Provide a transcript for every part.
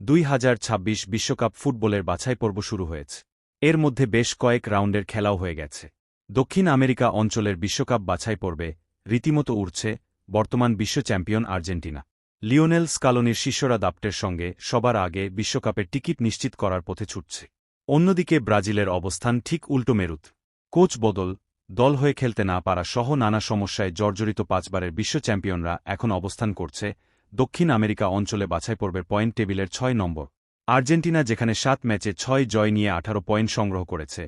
দুই বিশ্বকাপ ফুটবলের বাছাই পর্ব শুরু হয়েছে। এর মধ্যে বেশ কয়েক রাউন্ডের খেলাও হয়ে গেছে। দক্ষিণ আমেরিকা অঞ্চলের বিশ্বকাপ বাছাই পর্বে রীতিমতো উড়ছে বর্তমান বিশ্ব চ্যাম্পিয়ন আর্জেন্টিনা। লিওনেল স্কালোনির শিষ্যরা দাপ্টের সঙ্গে সবার আগে বিশ্বকাপের টিকিট নিশ্চিত করার পথে ছুটছে। অন্যদিকে ব্রাজিলের অবস্থান ঠিক উল্টো মেরুত। কোচ বদল, দল হয়ে খেলতে না পারা সহ নানা সমস্যায় জর্জরিত পাঁচবারের বিশ্ব চ্যাম্পিয়নরা এখন অবস্থান করছে দক্ষিণ আমেরিকা অঞ্চলে বাছাই পর্বের পয়েন্ট টেবিলের ছয় নম্বর। আর্জেন্টিনা যেখানে সাত ম্যাচে ছয় জয় নিয়ে আঠারো পয়েন্ট সংগ্রহ করেছে,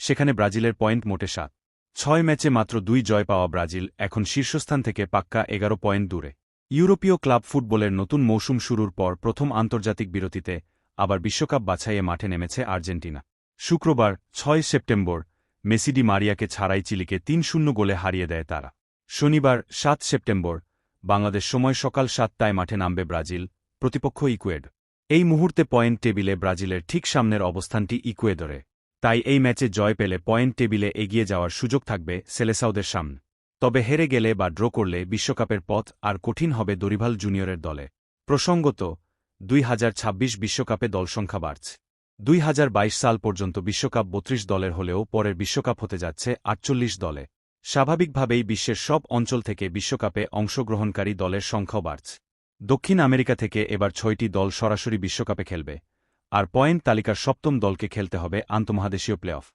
সেখানে ব্রাজিলের পয়েন্ট মোটে সাত। ছয় ম্যাচে মাত্র দুই জয় পাওয়া ব্রাজিল এখন শীর্ষস্থান থেকে পাক্কা এগারো পয়েন্ট দূরে। ইউরোপীয় ক্লাব ফুটবলের নতুন মৌসুম শুরুর পর প্রথম আন্তর্জাতিক বিরতিতে আবার বিশ্বকাপ বাছাইয়ে মাঠে নেমেছে আর্জেন্টিনা। শুক্রবার, ছয় সেপ্টেম্বর মেসিডি মারিয়াকে ছাড়াই চিলিকে তিন শূন্য গোলে হারিয়ে দেয় তারা। শনিবার, সাত সেপ্টেম্বর বাংলাদেশ সময় সকাল সাতটায় মাঠে নামবে ব্রাজিল, প্রতিপক্ষ ইকুয়েড। এই মুহূর্তে পয়েন্ট টেবিলে ব্রাজিলের ঠিক সামনের অবস্থানটি ইকুয়েদরে তাই এই ম্যাচে জয় পেলে পয়েন্ট টেবিলে এগিয়ে যাওয়ার সুযোগ থাকবে সেলেসাউদের সামনে। তবে হেরে গেলে বা ড্র করলে বিশ্বকাপের পথ আর কঠিন হবে দরিভাল জুনিয়রের দলে। প্রসঙ্গত, দুই বিশ্বকাপে দল সংখ্যা বাড়ছে। দুই হাজার বাইশ সাল পর্যন্ত বিশ্বকাপ বত্রিশ দলের হলেও পরের বিশ্বকাপ হতে যাচ্ছে আটচল্লিশ দলে। স্বাভাবিকভাবেই বিশ্বের সব অঞ্চল থেকে বিশ্বকাপে অংশগ্রহণকারী দলের সংখ্যাও বাড়ছে। দক্ষিণ আমেরিকা থেকে এবার ছয়টি দল সরাসরি বিশ্বকাপে খেলবে, আর পয়েন্ট তালিকার সপ্তম দলকে খেলতে হবে আন্তমহাদেশীয় প্লে অফ